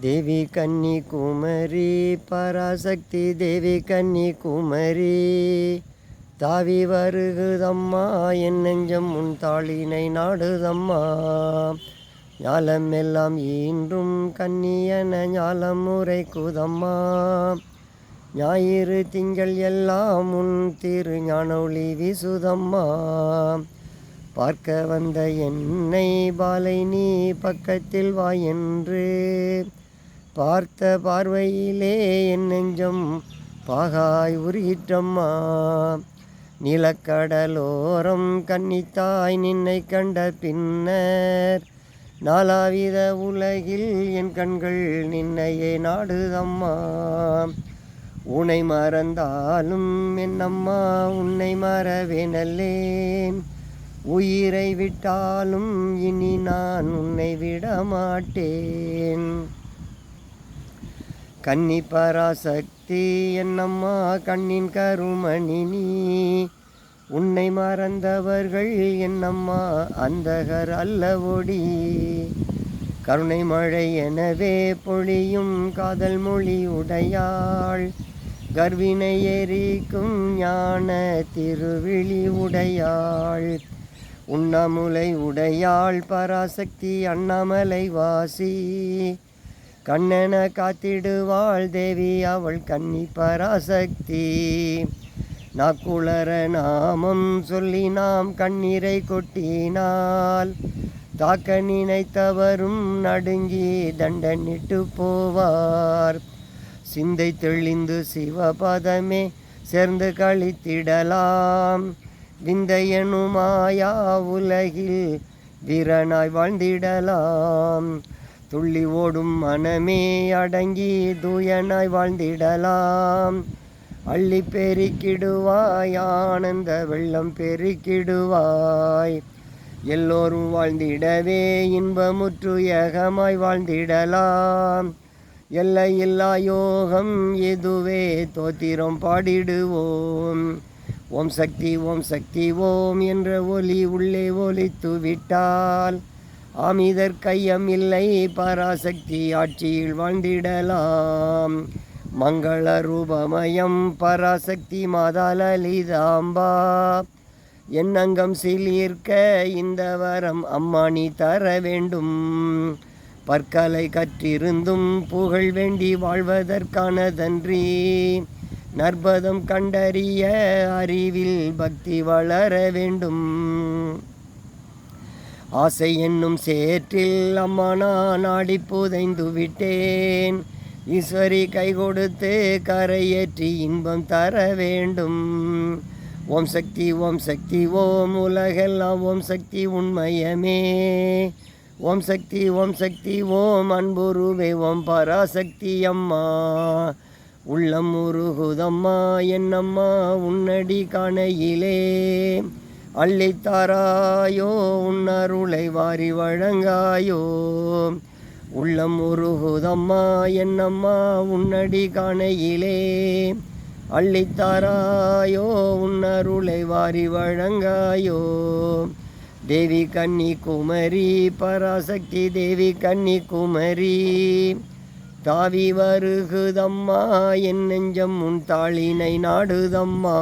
தேவி கன்னி குமரி பராசக்தி தேவி கன்னி குமரி. தாவி வருகுதம்மா என் நெஞ்சம் உன் தாளினை நாடுதம்மா. ஞாலம் எல்லாம் இன்றும் கன்னியன ஞாலம் முறை ஞாயிறு திங்கள் எல்லாம் உன் திரு ஞானொளி வீசுதம்மா. பார்க்க வந்த என்னை பாலை நீ பக்கத்தில் வா என்று. பார்த்த பார்வையிலே என் நெஞ்சம் பாகாய் உருகிற்றம்மா. நிலக்கடலோரம் கன்னித்தாய் நின்னை கண்ட பின்னர் நாலாவித உலகில் என் கண்கள் நின்னையே நாடுதம்மா. உன்னை மறந்தாலும் என்னம்மா உன்னை மறவேனல்லேன். உயிரை விட்டாலும் இனி நான் உன்னை விட மாட்டேன் கன்னி பராசக்தி என்னம்மா கண்ணின் கருமணி நீ? உன்னை மறந்தவர்கள் என்னம்மா அந்தகர் அல்லவொடி? கருணை மழை எனவே பொழியும் காதல் மொழி உடையாள். கர்வினை எரிக்கும் ஞான திருவிழி உடையாள். உண்ணாமுலை உடையாள் பராசக்தி அண்ணாமலை வாசி. கண்ணென காத்திடுவாள் தேவி அவள் கன்னி பராசக்தி. நாக்குளர நாமம் சொல்லி நாம் கண்ணீரை கொட்டினால் தாக்க நினைத்தவரும் நடுங்கி தண்டனிட்டு போவார். சிந்தை தெளிந்து சிவபதமே சேர்ந்து கழித்திடலாம் விந்தையனுமாயா உலகில் வீரனாய் வாழ்ந்திடலாம். துள்ளி ஓடும் மனமே அடங்கி தூயனாய் வாழ்ந்திடலாம். அள்ளி பெருக்கிடுவாய் ஆனந்த வெள்ளம் பெருக்கிடுவாய். எல்லோரும் வாழ்ந்திடவே இன்பமுற்று ஏகமாய் வாழ்ந்திடலாம். எல்லையில்லா யோகம் எதுவே தோத்திரம் பாடிடுவோம். ஓம் சக்தி ஓம் சக்தி ஓம் என்ற ஒலி உள்ளே ஒலித்து விட்டால் ஆமிதர் கையம் இல்லை பராசக்தி ஆட்சியில் வாழ்ந்திடலாம். மங்கள ரூபமயம் பராசக்தி மாதா லலிதாம்பா. என்னங்கம் சிலிர்க்க இந்த வரம் அம்மானி தர வேண்டும். பற்களை கற்றிருந்தும் புகழ் வேண்டி வாழ்வதற்கானதன்றி நற்பதம் கண்டறிய அறிவில் பக்தி வளர வேண்டும். ஆசை என்னும் சேற்றில் அம்மா நான் ஆடி புதைந்து விட்டேன் ஈஸ்வரி கை கொடுத்து கரையேற்றி இன்பம் தர வேண்டும். ஓம் சக்தி ஓம் சக்தி ஓம் உலகெல்லாம் ஓம் சக்தி உண்மையமே. ஓம் சக்தி ஓம் சக்தி ஓம் அன்புருவே ஓம் பராசக்தி அம்மா. உள்ளம் உருகுதம்மா என்னம்மா உன்னடி காணையிலே. அள்ளித்தாராயோ உன்னருளை வாரி வழங்காயோ. உள்ளம் உருகுதம்மா என்னம்மா உன்னடி காணையிலே. அள்ளித்தாராயோ உன்னருளை வாரி வழங்காயோ. தேவி கன்னி குமரி பராசக்தி தேவி கன்னி குமரி தாவி வருகுதம்மா என் நெஞ்சம் உன் தாளினை நாடுதம்மா.